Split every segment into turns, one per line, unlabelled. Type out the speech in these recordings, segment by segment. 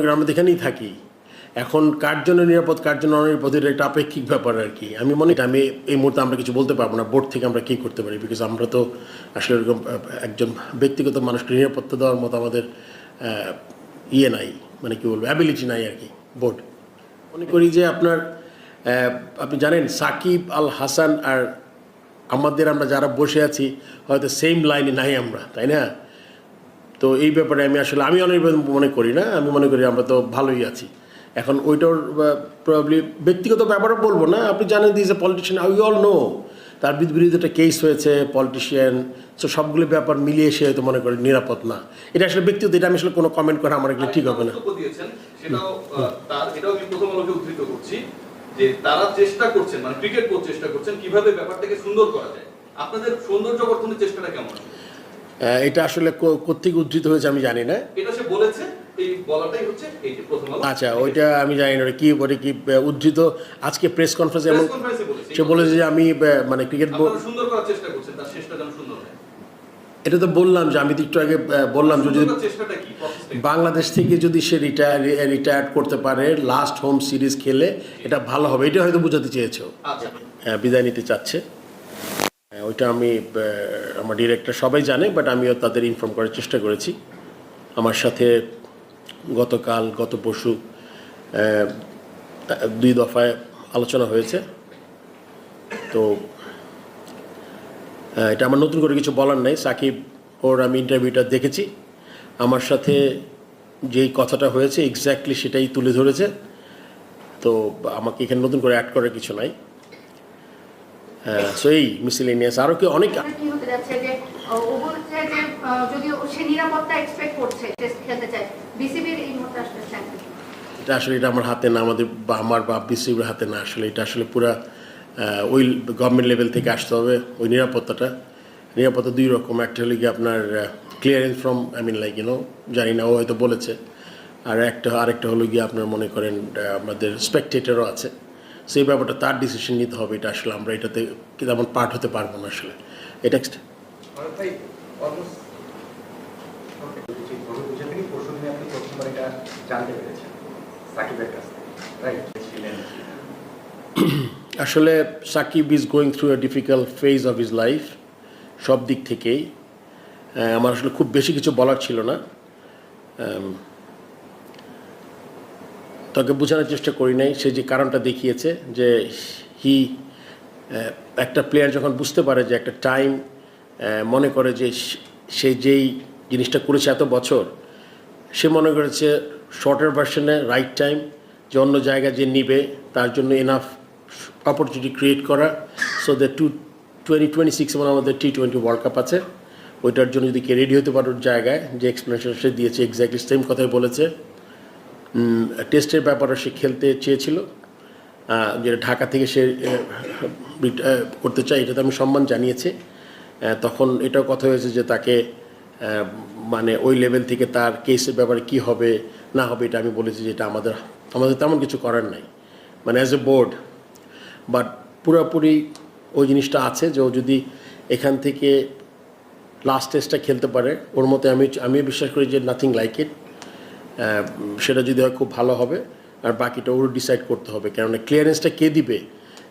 করেন আমরা এখানেই থাকি। এখন কার জন্য নিরাপদ, কার জন্য অনিরাপদ, এটা একটা আপেক্ষিক ব্যাপার আর কি। আমি মনে আমি এই মুহূর্তে আমরা কিছু বলতে পারব না, বোর্ড থেকে আমরা কী করতে পারি? বিকজ আমরা তো আসলে এরকম একজন ব্যক্তিগত মানুষকে নিরাপত্তা দেওয়ার মতো আমাদের ইয়ে নাই মানে কি বলব অ্যাবিলিটি নাই আর কি, বোর্ড। মনে করি যে আপনার আপনি জানেন, সাকিব আল হাসান আর আমাদের আমরা যারা বসে আছি, হয়তো সেম লাইনে নাই আমরা, তাই না? তো এই ব্যাপারে আমি আসলে, আমি অনেক মনে করি না, আমি মনে করি আমরা তো ভালোই আছি। এখন ওইটার প্রবলি ব্যক্তিগত ব্যাপারও বলব না, আপনি জানেন this a politician I all know তার বিরুদ্ধে একটা কেস হয়েছে পলিটিশিয়ান তো সবগুলো ব্যাপার মিলিয়ে সে হয়তো মনে করেন নিরাপদ না। এটা আসলে ব্যক্তিগত, এটা আমি আসলে কোনো কমেন্ট করা আমার এগুলো ঠিক হবে না।
তার চেষ্টা করছেন মানে ক্রিকেট চেষ্টা করছেন, কীভাবে ব্যাপারটাকে সুন্দর করা যায়। আপনাদের সৌন্দর্য বর্ধনের চেষ্টাটা কেমন?
এটা আসলে কো- কোত্থেকে উদ্ধৃত হয়েছে আমি জানি না।
এটা সে বলেছে
আচ্ছা ওইটা আমি জানি না কি বলে কি উদ্ধৃত? আজকে প্রেস কনফারেন্সে এমন
বলেছে।
সে বলেছে যে আমি মানে ক্রিকেট
সুন্দর করার চেষ্টা করছেন তার শেষটা যেন সুন্দর হয়।
এটা তো বললাম যে আমি তো একটু আগে বললাম যদি? বাংলাদেশ থেকে যদি সে রিটায়ার রিটায়ার করতে পারে লাস্ট হোম সিরিজ খেলে এটা ভালো হবে। এটা হয়তো বোঝাতে চেয়েছো।
আচ্ছা।
হ্যাঁ, বিদায় নিতে চাচ্ছে। ওইটা আমি আমার ডিরেক্টর সবাই জানে বাট আমিও তাদের ইনফর্ম করার চেষ্টা করেছি। আমার সাথে গতকাল, গত পরশু দুই দফায় আলোচনা হয়েছে। তো এটা আমার নতুন করে কিছু বলার নাই। সাকিব ওর আমি ইন্টারভিউটা দেখেছি। আমার সাথে যেই কথাটা হয়েছে এক্স্যাক্টলি সেটাই তুলে ধরেছে। তো, আমাকে এখানে নতুন করে অ্যাড করার কিছু নাই। সো এই মিসিলেনিয়াস আরও কি? অনেক এটা আসলে এটা আমার হাতে না আমাদের বা আমার বা বিসিবির হাতে না আসলে এটা আসলে পুরা ওই গভর্নমেন্ট লেভেল থেকে আসতে হবে ওই নিরাপত্তাটা। নিরাপত্তা দুই রকম একটা হলে কি আপনার clearance from I mean like you know জানি না ও হয়তো বলেছে। আর একটা আরেকটা হলো গিয়ে আপনার মনে করেন আমাদের স্পেকটেটারও আছে। সেই ব্যাপারটা তার ডিসিশন নিতে হবে এটা আসলে আমরা এটাতে তেমন পার্ট হতে পারব না আসলে। এটা আসলে Shakib is going through a difficult phase of his life সব দিক থেকেই। আমার আসলে খুব বেশি কিছু বলার ছিল না। তাকে বোঝানোর চেষ্টা করি নাই, সে যে কারণটা দেখিয়েছে যে হি একটা প্লেয়ার যখন বুঝতে পারে যে একটা টাইম মনে করে যে সে- যেই জিনিসটা করেছে এত বছর, সে মনে করেছে শর্টের ভার্সনে রাইট টাইম যে অন্য জায়গায় যে নিবে, তার জন্য এনাফ অপরচুনিটি ক্রিয়েট করা। So the two twenty twenty six মানে আমাদের টি টোয়েন্টি ওয়ার্ল্ড কাপ আছে, ওইটার জন্য যদি কে রেডি হতে পারো জায়গায়, যে এক্সপ্লেনেশন সে দিয়েছে এক্স্যাক্টলি সেম কথাই বলেছে। টেস্টের ব্যাপারে সে খেলতে চেয়েছিল। যেটা ঢাকা থেকে সে করতে চায়, এটাতে আমি সম্মান জানিয়েছি। তখন এটাও কথা হয়েছে যে তাকে মানে ওই লেভেল থেকে তার কেসের ব্যাপারে কি হবে, না হবে, এটা আমি বলেছি যে এটা আমাদের আমাদের তেমন কিছু করার নাই। মানে অ্যাজ এ বোর্ড বাট পুরোপুরি ওই জিনিসটা আছে যে ও যদি এখান থেকে লাস্ট টেস্টটা খেলতে পারে, ওর মতে আমি আমি বিশ্বাস করি যে নাথিং লাইক ইট সেটা যদি হয় খুব ভালো হবে, আর বাকিটা ওর ডিসাইড করতে হবে। কেননা ক্লিয়ারেন্সটা কে দিবে,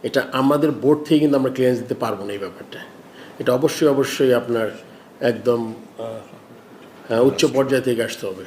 এটা আমাদের বোর্ড থেকে কিন্তু আমরা ক্লিয়ারেন্স দিতে পারব না এই ব্যাপারটা। এটা অবশ্যই অবশ্যই আপনার একদম উচ্চ পর্যায় থেকে আসতে হবে।